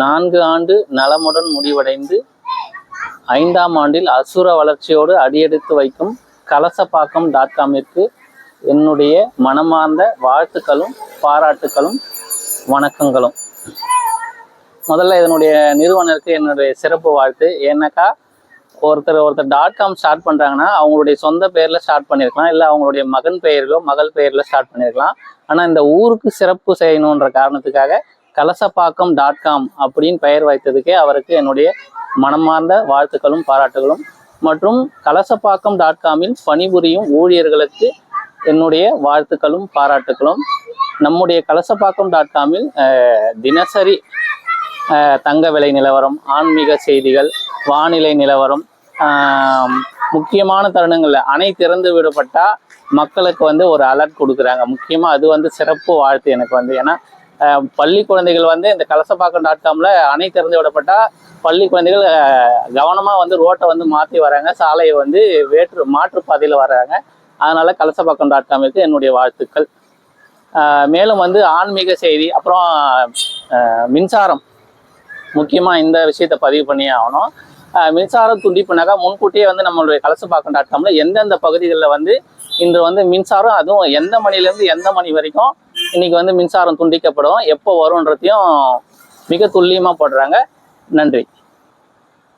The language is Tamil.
நான்கு ஆண்டு நலமுடன் முடிவடைந்து ஐந்தாம் ஆண்டில் அசுர வளர்ச்சியோடு அடியெடுத்து வைக்கும் கலசப்பாக்கம் டாட் காமிற்கு என்னுடைய மனமார்ந்த வாழ்த்துக்களும் பாராட்டுக்களும் வணக்கங்களும். முதல்ல இதனுடைய நிறுவனருக்கு என்னுடைய சிறப்பு வாழ்த்து. ஏன்னாக்கா ஒருத்தர் ஒருத்தர் டாட் காம் ஸ்டார்ட் பண்ணுறாங்கன்னா அவங்களுடைய சொந்த பேரில் ஸ்டார்ட் பண்ணியிருக்கலாம் இல்லை அவங்களுடைய மகன் பெயரிலோ மகள் பெயரில் ஸ்டார்ட் பண்ணியிருக்கலாம் ஆனால் இந்த ஊருக்கு சிறப்பு செய்யணுன்ற காரணத்துக்காக கலசப்பாக்கம் டாட் காம் அப்படின்னு பெயர் வைத்ததுக்கே அவருக்கு என்னுடைய மனமார்ந்த வாழ்த்துக்களும் பாராட்டுகளும். மற்றும் கலசப்பாக்கம் டாட் காமில் பணிபுரியும் ஊழியர்களுக்கு என்னுடைய வாழ்த்துக்களும் பாராட்டுகளும். நம்முடைய கலசப்பாக்கம் டாட் காமில் தினசரி தங்க விலை நிலவரம் ஆன்மீக செய்திகள் வானிலை நிலவரம் முக்கியமான தருணங்களில் அணை திறந்து விடப்பட்டால் மக்களுக்கு வந்து ஒரு அலர்ட் கொடுக்குறாங்க. முக்கியமாக அது வந்து சிறப்பு வாழ்த்து எனக்கு வந்து. ஏன்னா பள்ளி குழந்தைகள் வந்து இந்த கலசப்பாக்கம் டாட் காமில் அணை திறந்து விடப்பட்டால் பள்ளி குழந்தைகள் கவனமாக வந்து ரோட்டை வந்து மாற்றி வராங்க. சாலையை வந்து வேற்று மாற்றுப்பாதையில் வராங்க. அதனால் கலசப்பாக்கம் டாட் காமிற்கு என்னுடைய வாழ்த்துக்கள். மேலும் வந்து ஆன்மீக செய்தி அப்புறம் மின்சாரம். முக்கியமாக இந்த விஷயத்தை பதிவு பண்ணியே ஆகணும். மின்சாரம் துண்டிப்புனாக்கா முன்கூட்டியே வந்து நம்மளுடைய கலசப்பாக்கம் டாட் காமில் எந்தெந்த பகுதிகளில் வந்து இன்று வந்து மின்சாரம் அதுவும் எந்த மணிலேருந்து எந்த மணி வரைக்கும் இன்னைக்கு வந்து மின்சாரம் துண்டிக்கப்படும். எப்போ வரும்ன்றதையும் மிக துல்லியமாக போடுறாங்க. நன்றி.